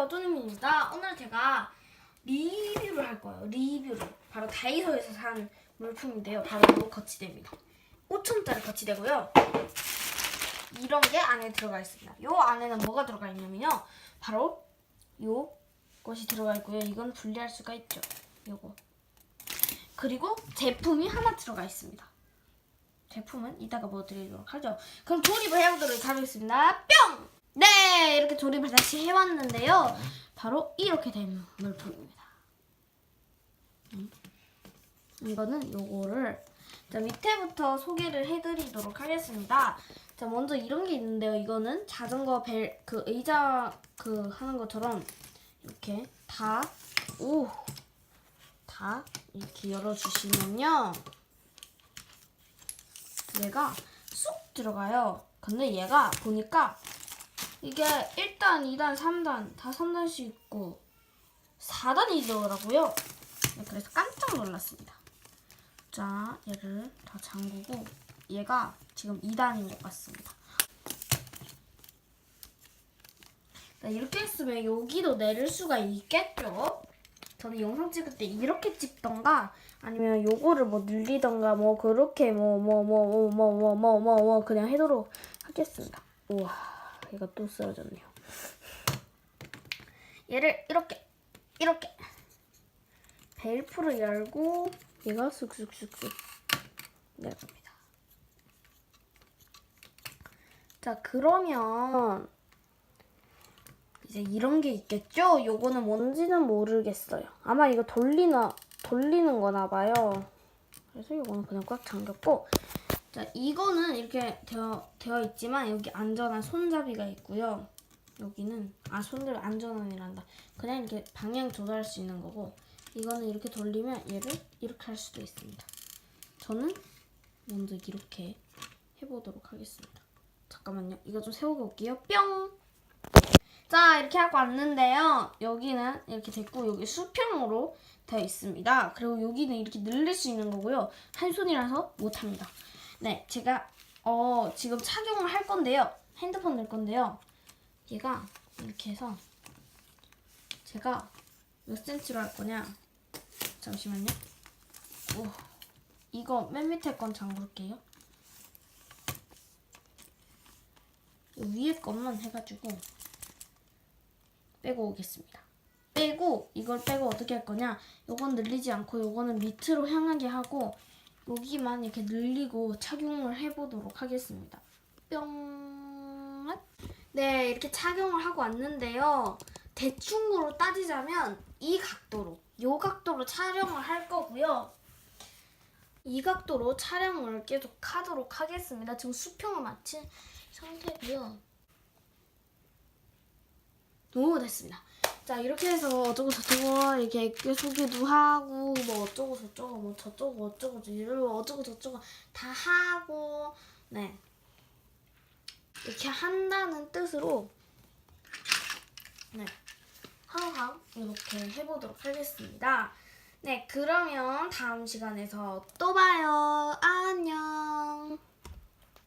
안녕하세요 또님입니다. 오늘 제가 리뷰를 할 거예요. 리뷰를. 바로 다이소에서 산 물품인데요. 바로 이 거치대입니다. 5천원짜리 거치대고요. 이런 게 안에 들어가 있습니다. 이 안에는 뭐가 들어가 있냐면요. 바로 요 것이 들어가 있고요. 이건 분리할 수가 있죠. 요거. 그리고 제품이 하나 들어가 있습니다. 제품은 이따가 보여드리도록 하죠. 그럼 조립을 해보도록 하겠습니다. 뿅! 네, 이렇게 조립을 다시 해왔는데요. 바로 이렇게 된 물품입니다. 음. 이거는 요거를 자, 밑에부터 소개를 해드리도록 하겠습니다. 자, 먼저 이런 게 있는데요. 이거는 자전거 벨, 그 의자 그 하는 것처럼 이렇게 다, 오, 다 이렇게 열어주시면요. 얘가 쑥 들어가요. 근데 얘가 보니까 이게 1단, 2단, 3단 다 3단씩 있고 4단이더라고요. 네, 그래서 깜짝 놀랐습니다. 자, 얘를 다 잠그고 얘가 지금 2단인 것 같습니다. 네, 이렇게 했으면 여기도 내릴 수가 있겠죠? 저는 영상 찍을 때 이렇게 찍던가 아니면 요거를 뭐 늘리던가 뭐 그렇게 뭐 뭐 뭐 뭐 뭐 뭐 뭐 뭐 그냥 해도록 하겠습니다. 우와 얘가 또 쓰러졌네요. 얘를 이렇게 이렇게 벨프를 열고 얘가 쑥쑥쑥쑥 내려갑니다. 자 그러면 이제 이런 게 있겠죠? 요거는 뭔지는 모르겠어요. 아마 이거 돌리나 돌리는 거나 봐요. 그래서 요거는 그냥 꽉 잠겼고 자, 이거는 이렇게 되어, 되어 있지만 여기 안전한 손잡이가 있고요. 여기는 아 손잡이 안전한이란다. 그냥 이렇게 방향 조절할 수 있는 거고 이거는 이렇게 돌리면 얘를 이렇게 할 수도 있습니다. 저는 먼저 이렇게 해보도록 하겠습니다. 잠깐만요. 이거 좀 세우고 올게요. 뿅! 자 이렇게 하고 왔는데요. 여기는 이렇게 됐고 여기 수평으로 되어 있습니다. 그리고 여기는 이렇게 늘릴 수 있는 거고요. 한 손이라서 못합니다. 네, 제가 어 지금 착용을 할 건데요. 핸드폰 넣을 건데요. 얘가 이렇게 해서 제가 몇 센치로 할 거냐? 잠시만요. 오, 이거 맨 밑에 건 잠글게요. 이 위에 것만 해가지고 빼고 오겠습니다. 빼고 이걸 빼고 어떻게 할 거냐? 요건 늘리지 않고 요거는 밑으로 향하게 하고 여기만 이렇게 늘리고 착용을 해보도록 하겠습니다. 뿅. 네, 이렇게 착용을 하고 왔는데요. 대충으로 따지자면 이 각도로, 요 각도로 촬영을 할 거고요. 이 각도로 촬영을 계속 하도록 하겠습니다. 지금 수평을 마친 상태고요. 오, 됐습니다. 자 이렇게 해서 어쩌고 저쩌고 이렇게 소개도 하고 뭐 어쩌고 저쩌고 뭐 저쩌고 어쩌고 이러고 어쩌고 저쩌고 다 하고 네 이렇게 한다는 뜻으로 네 항상 이렇게 해보도록 하겠습니다. 네 그러면 다음 시간에서 또 봐요. 안녕.